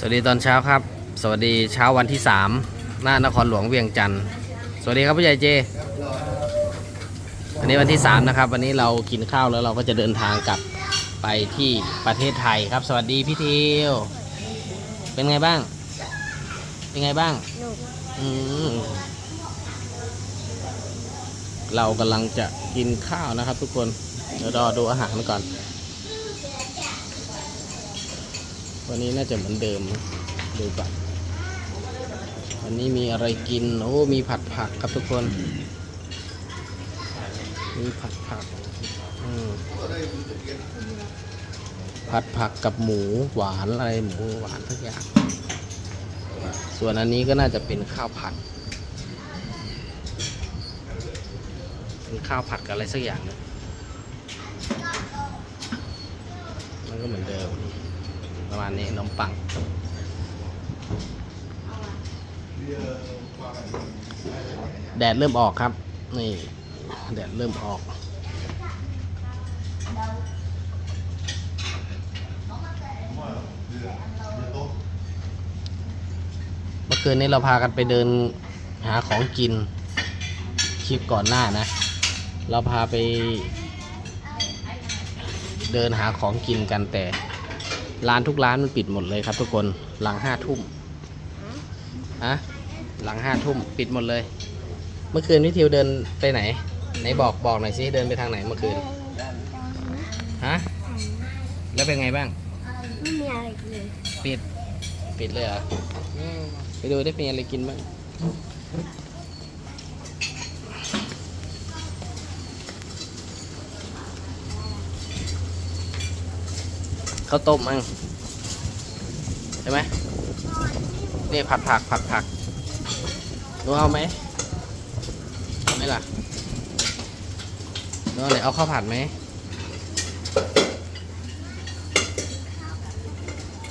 สวัสดีตอนเช้าครับ สวัสดีเช้าวันที่สามหน้านครหลวงเวียงจันทร์สวัสดีครับผู้ใหญ่เจวันนี้วันที่สามนะครับ วันนี้เรากินข้าวแล้วเราก็จะเดินทางกลับไปที่ประเทศไทยครับ สวัสดีพี่ทิวเป็นไงบ้าง เป็นไงบ้างหนูอืมเรากำลังจะกินข้าวนะครับทุกคนเดี๋ยวรอดูอาหารก่อน วันนี้น่าจะเหมือนเดิมนะดูก่อนวันนี้มีอะไรกิน โอ้มีผัดผักครับทุกคน มีผัดผักผัดผักกับหมูหวานอะไรหมูหวานทุกอย่าง ส่วนอันนี้ก็น่าจะเป็นข้าวผัดเป็นข้าวผัดกับอะไรสักอย่างนึงมันก็เหมือนเดิม ประมาณนี้นมปังแดดเริ่มออกครับ นี่ แดดเริ่มออกเมื่อคืนนี้เราพากันไปเดินหาของกิน คลิปก่อนหน้านะ เราพาไป เดินหาของกินกันแต่ ร้านทุกร้านมันปิดหมดเลยครับ ทุกคนหลังห้าทุ่มอะหลังห้าทุ่มปิดหมดเลย เมื่อคืนพี่ทิวเดินไปไหน ไหนบอกบอกหน่อยสิเดินไปทางไหนเมื่อคืนฮะแล้วเป็นไงบ้าง ไม่มีอะไรกินปิด ปิดเลยเหรออืมไปดูได้เป็นอะไรกินบ้าง ข้าวต้มมั้งใช่ไหมนี่ผัดผักผัดผักหนูเอาไหมไหมล่ะหนูเอาไหนเอาข้าวผัดไหม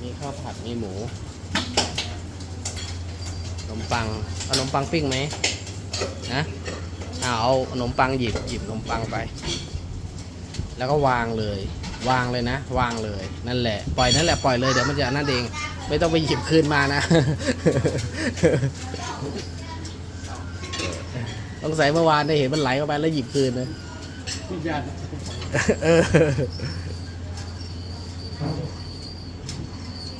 มีข้าวผัดมีหมูขนมปังเอาขนมปังปิ้งไหมนะเอาขนมปังหยิบหยิบขนมปังไป แล้วก็วางเลย วางเลยนะ วางเลยนั่นแหละปล่อยนั่นแหละปล่อยเลยเดี๋ยวมันจะนั่นเองไม่ต้องไปหยิบคืนมานะต้องใส่เมื่อวานได้เห็นมันไหลเข้าไปแล้วหยิบคืนนะ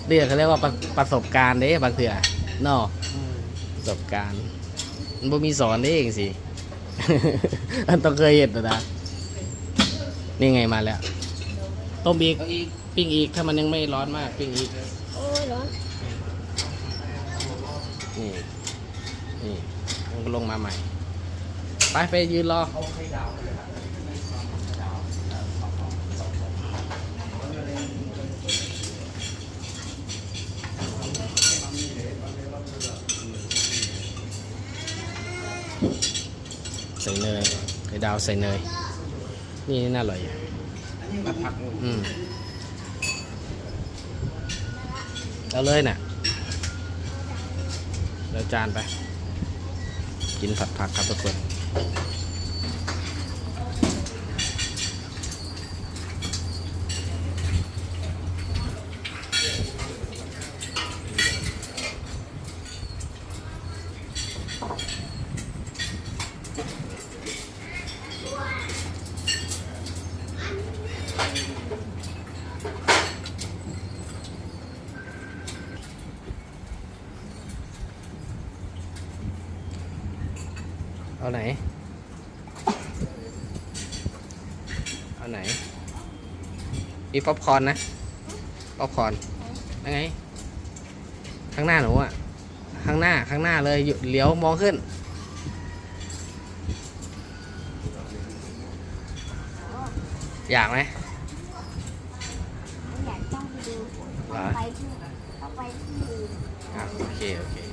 เรียกเขาเรียกว่าประสบการณ์เด้บางเถื่อนาะประสบการณ์มันบ่มีสอนเด้เองสิอันต้องเคยเห็นนะนี่ไงมาแล้ว ต้มอีกปิ้งอีก ถ้ามันยังไม่ร้อนมาก ปิ้งอีก โอ้ยร้อนนี่ นี่มันก็ลงมาใหม่ ไปไปยืนรอ ใส่เนยไข่ดาวใส่เนย นี่น่าอร่อยอยู่ อืมเอาเลยน่ะแล้วจานไป กินผัดผักครับทุกคน เอาไหน เอาไหน มีป๊อปคอร์นนะ ป๊อปคอร์นยังไง ข้างหน้าหนูอะ ข้างหน้า ข้างหน้าเลยหยุดเลี้ยวมองขึ้น อยากไหมอยากต้องไปดูเหรอไปที่ต้องไปที่อื่นอะโอเค โอเค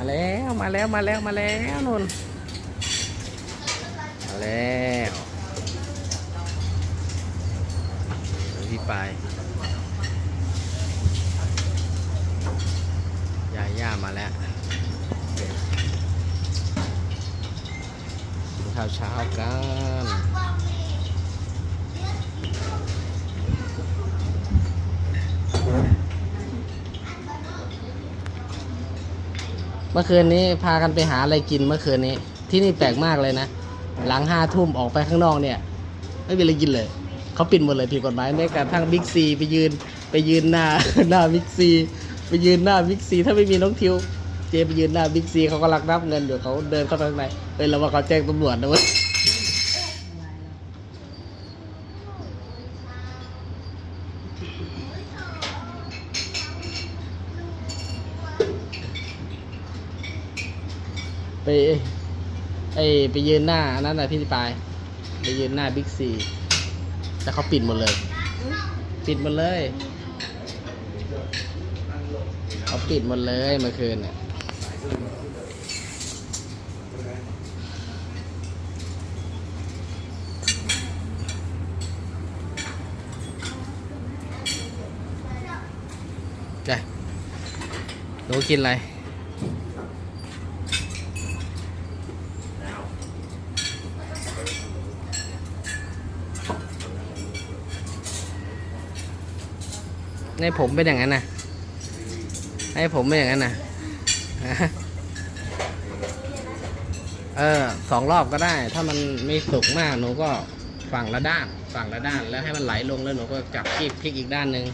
มาแล้วมาแล้วมาแล้วมาแล้วนุ่นมาแล้วพี่ไปายย่าย่ามาแล้วกินข้าวเช้ากัน มื่อคืนนี้พากันไปหาอะไรกินเมื่อคืนนี้ ที่นี่แปลกมากเลยนะ หลังห้าทุ่มออกไปข้างนอกเนี่ย ไม่มีอะไรกินเลย เขาปิดหมดเลยผิดกฎหมายแม้กระทั่งบิ๊กซีไปยืนไปยืนหน้าหน้าบิ๊กซีไปยืนหน้าบิ๊กซีถ้าไม่มีน้องทิวเจไปยืนหน้าบิ๊กซีเขาก็รักนับเงินอยู่เขาเดินเข้าไปข้างในเฮ้ยเราว่าเขาแจ้งตำรวจนะเว้ย ไปไอไปยืนหน้าอันนั้นนะพี่ปายไปยืนหน้าบิ๊กซีแต่เขาปิดหมดเลย ปิดหมดเลยเขาปิดหมดเลยเมื่อคืนน่ะจ้ะหนูกินอะไร ให้ผมเป็นอย่างนั้นนะให้ผมเป็นอย่างนั้นนะเออสองรอบก็ได้ ถ้ามันไม่สุกมากหนูก็ฝั่งละด้าน ฝั่งละด้าน แล้วให้มันไหลลงแล้วหนูก็จับคลิกพลิกอีกด้านหนึ่ง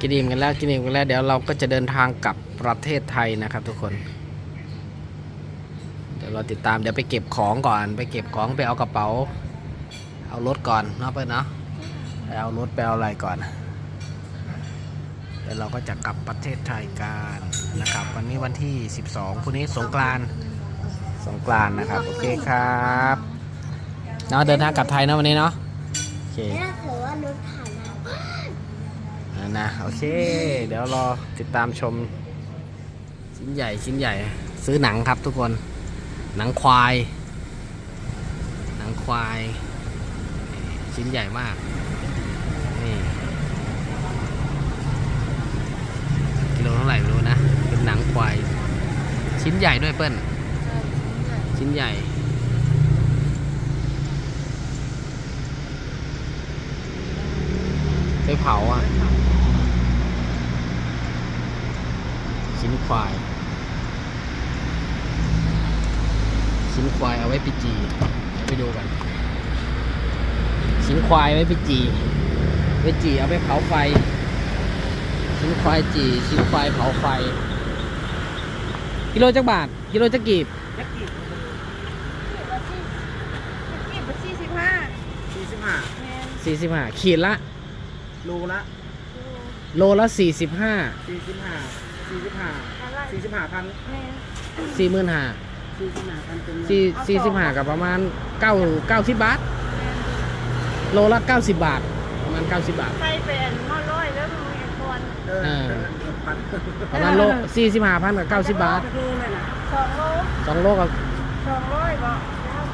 กินอิ่มกันแล้วกินอิ่มกันแล้วเดี๋ยวเราก็จะเดินทางกลับประเทศไทยนะครับทุกคน เดี๋ยวเราติดตามเดี๋ยวไปเก็บของก่อน ไปเก็บของไปเอากระเป๋า เอารถก่อนเนาะเพื่อนเนาะไปเอารถไปเอาอะไรก่อนเดี๋ยวเราก็จะกลับประเทศไทยกันนะครับ วันนี้วันที่ 12พรุ่งนี้สงกรานสงกรานนะครับโอเคครับเนาะเดินทางกลับไทยเนาะวันนี้เนาะโอเค ถ้าเกิดว่ารถ นะ โอเค เดี๋ยวรอติดตามชม ชิ้นใหญ่ชิ้นใหญ่ ซื้อหนังครับทุกคน หนังควาย หนังควาย ชิ้นใหญ่มากนี่กิโลเท่าไหร่ไม่รู้นะ เป็นหนังควาย ชิ้นใหญ่ด้วยเปิ้ลชิ้นใหญ่ไปเผาอะ ชิ้ นควายชิ้นควายเอาไว้ไปจีไปดูกัน ชิ้นควายไว้ไปจี ไปจีเอาไปเผาไฟ ชิ้นควายจี ชิ้นควายเผาไฟ กิโลจักบาท กิโลจักกีบกี่เป็นสี่สิบห้าสี่สิบห้าแมนสี่สิบห้าขีดละโลละโลละสี่สิบห้าสี่สิบห้า สี่สิบห้าอะไรสี่สิบห้าพันแมนสี่หมื่นห้าสี่สิบห้าพันเป็นเงินสี่สี่สิบห้ากับประมาณเก้าเก้าสิบบาท โลละเก้าสิบบาท ประมาณเก้าสิบบาทใส่เป็นหม้อร้อยแล้วมันมีคนเอออ่าพันประมาณโลสี่สิบห้าพันกับเก้าสิบบาทดูเลยนะสองโลสองโลกับสองร้อยบ่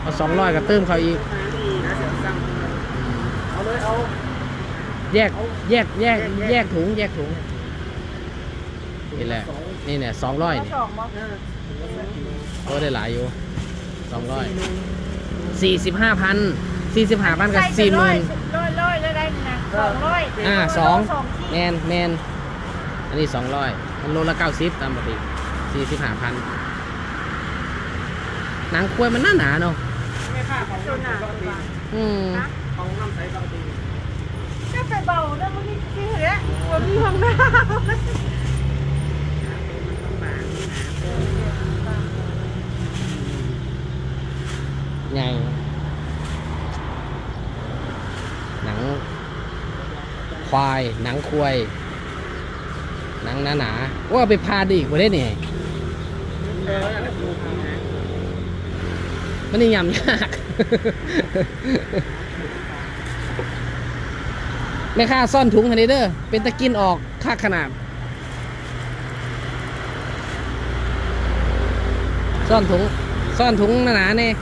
เอาสองร้อยกับเติมเขาอีกหาดีนะเสียสั่งเอาเลยเอาแยกแยกแยกแยกถุงแยกถุง นี่แหละ นี่เนี่ยสองร้อยนี่สองบ่เออโอ้ได้หลายอยู่สองร้อยสี่สิบห้าพันสี่สิบห้าพันกับสี่หมื่นร้อยร้อยแล้วได้นะสองร้อยอ่าสองขีดแมนแมนอันนี้สองร้อยมันโลละเก้าสิบตามปกติสี่สิบห้าพันหนังควายมันน่าหนาเนาะไม่ค่าของตัวหนาปกติอืมของน้ำใสปกติก็ไปเบาแล้วมันนี่ที่เหลือมันมีห้องน้ำ ไงหนังควาย หนังควาย หนังหนาหนาๆว่าไปพาดอีกว่าได้เนี่ยเออนั่นแหละดูทางนะมันนี่ยำยากแม่ค่าซ่อนถุงฮันเด้อเป็นตะกินออกค่าขนาด ซ่อนถุง ซ่อนถุงหนาๆเนี่ย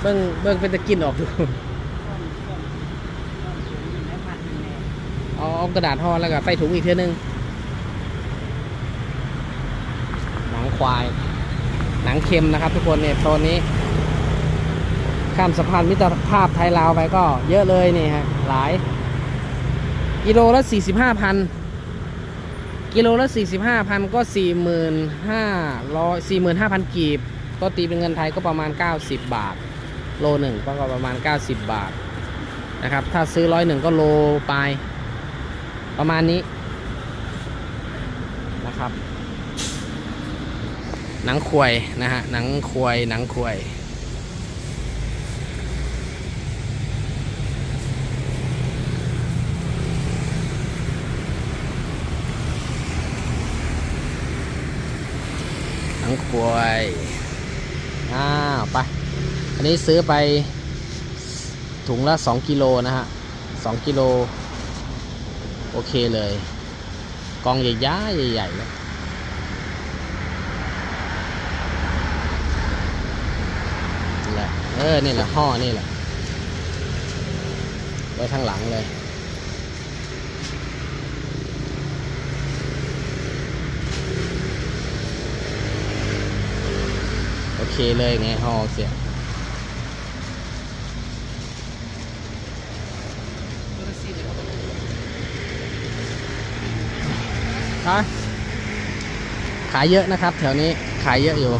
เบิ่งเบิ่งเป็นตะกินออกดูเอาเอากระดาษห่อแล้วก็ใส่ถุงอีกเท่านึงหนังควาย หนังเค็มนะครับ ทุกคนเนี่ยโซนนี้ ข้ามสะพานมิตรภาพไทยลาวไปก็เยอะเลยนี่ฮะหลาย กิโลละสี่สิบห้าพันกิโลละสี่สิบห้าพันก็สี่หมื่นห้าร้อยสี่หมื่นห้าพันกีบ ก็ตีเป็นเงินไทยก็ประมาณ 90 บาท โลหนึ่งก็ประมาณ 90 บาทนะครับ ถ้าซื้อร้อยหนึ่งก็โลไปประมาณนี้นะครับ หนังควยนะฮะ หนังควย หนังควยหนังควย อ้าวไป อันนี้ซื้อไปถุงละ 2 กิโลนะฮะ2กิโล โอเคเลย กองใหญ่ๆใหญ่ๆเลยนี่แหละเออ นี่แหละห่อนี่แหละไว้ข้างหลังเลย เคเลยไงห่อเสียฮะขายเยอะนะครับ แถวนี้ขายเยอะอยู่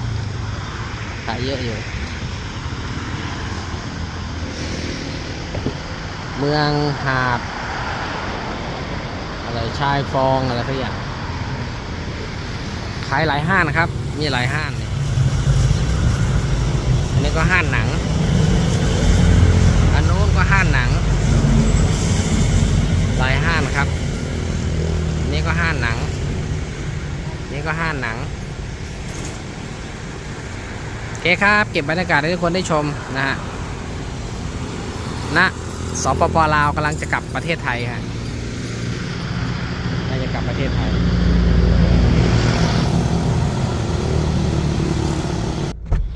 ขายเยอะอยู่ เมืองหาด อะไรชายฟองอะไรสักอย่าง ขายหลายห้างนะครับ มีหลายห้างเนี่ย นี้ก็ห้างหนัง อันนู้นก็ห้างหนัง หลายห้านครับ นี่ก็ห้านหนัง นี่ก็ห้านหนังโอเคครับ เก็บบรรยากาศให้ทุกคนได้ชมนะฮะณสปปลาวกำลังจะกลับประเทศไทยฮะกำลังจะกลับประเทศไทย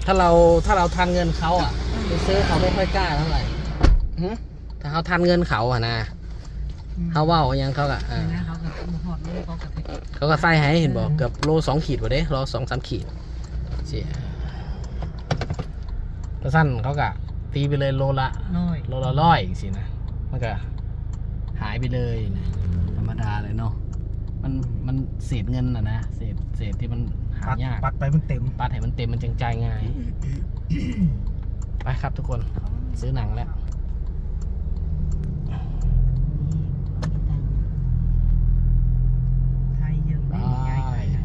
ถ้าเราถ้าเราทันเงินเขาอะไปซื้อเขาไม่ค่อยกล้าเท่าไหร่หึถ้าเขาทันเงินเขาอะนะเขาว่าเอายังเขาอะอ่านะเขากับหอดเลยเขากับเขาก็ใส่ให้เห็นบอกเกือบโลสองขีดกว่าเด้โลสองสามขีดเสียแล้วสั้นเขาก็ตีไปเลยโลละน้อยโลละร้อยสินะมันก็หายไปเลยนะธรรมดาเลยเนาะ มันมันเศษเงินอะนะเศษเศษที่มันหาปัดยากปัดไปมันเต็ม ปัดให้มันเต็มมันจังใจายง่าย ไปครับทุกคนซื้อหนังแล้ว ไทยเยอะไปไม่ใหญ่ไปนะ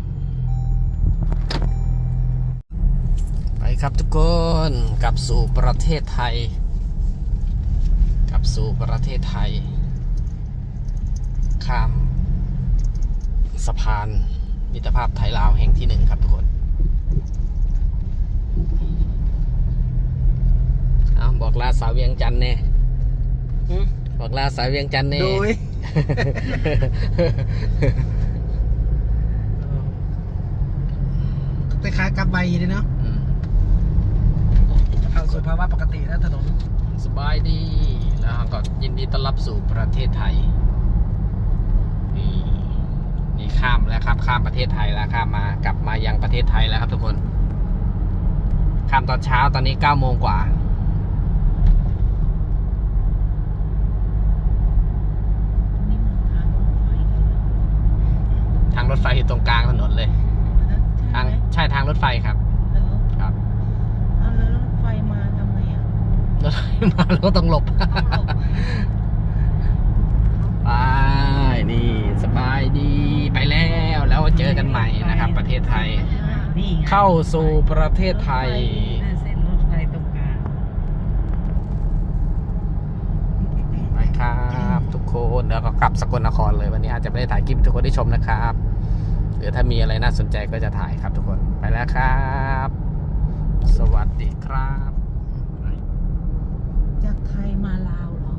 ไปครับทุกคนกลับสู่ประเทศไทย กลับสู่ประเทศไทย ข้าม สะพานมิตรภาพไทยลาวแห่งที่หนึ่งครับทุกคนเอาบอกลาสาวเวียงจันทร์แน่บอกลาสาวเวียงจันทร์แน่โดยคล้ายๆกับใบเลยเนาะอืมเข้าสู่ภาวะปกติแล้วถนน สบายดี แล้วก็ยินดีต้อนรับสู่ประเทศไทยนี่นี่ ข้ามแล้วครับ ข้ามประเทศไทยแล้วข้ามมากลับมายังประเทศไทยแล้วครับทุกคน ข้ามตอนเช้าตอนนี้เก้าโมงกว่านี่มันทางรถไฟเลยทางรถไฟอยู่ตรงกลางถนนเลยนะทางใช่ไหมใช่ทางรถไฟครับเหรอครับเอาแล้วรถไฟมาทำไงอะ รถไฟมาแล้วก็ต้องหลบต้องหลบ ไปนี่ สบายดี ไปแล้วแล้วเจอกันใหม่นะครับ ประเทศไทย นี่ไงเข้าสู่ประเทศไทยน่าเส้นรถไฟตรงกลางไปครับทุกคนแล้วก็กลับสกลนครเลยวันนี้อาจจะไม่ได้ถ่ายคลิปให้ทุกคนได้ชมนะครับหรือถ้ามีอะไรน่าสนใจก็จะถ่ายครับทุกคนไปแล้วครับ สวัสดีครับ จากไทยมาลาวเหรอ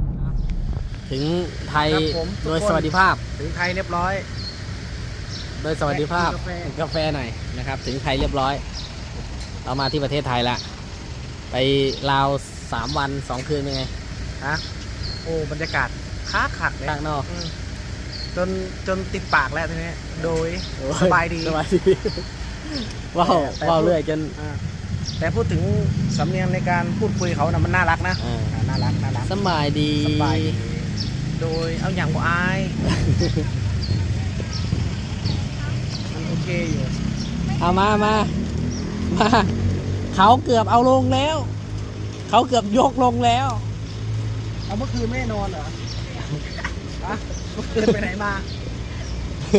ถึงไทยครับผมทุกคน โดยสวัสดิภาพ ถึงไทยเรียบร้อย โดยสวัสดิภาพกินกาแฟกินกาแฟหน่อยนะครับ ถึงไทยเรียบร้อย เรามาที่ประเทศไทยละ ไปลาวสามวันสองคืนเป็นไงฮะโอ้บรรยากาศค้าขัดเลยข้างนอกอืมจนจนติดปากแล้วทีนี้โดยโอ้สบายดีสบายดีว้าวแต่ว้าวเรื่อยจนอ่าแต่พูดถึงสำเนียงในการพูดคุยเขานะมันน่ารักนะอ่าอ่าน่ารักน่ารักสบายดีสบายดี โดยเอาอย่างบ่อายมันโอเคอยู่เอามามามาเขาเกือบเอาลงแล้ว เขาเกือบยกลงแล้ว เอาเมื่อคืนไม่ได้นอนเหรอฮะเมื่อคืนไปไหนมา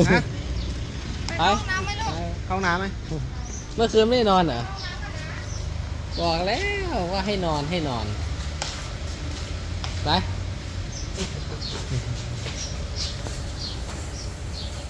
ฮะไปน้ำไหมลูกไปเข้าห้องน้ำไหมเมื่อคืนไม่ได้นอนเหรอบอกแล้วว่าให้นอนให้นอน ไป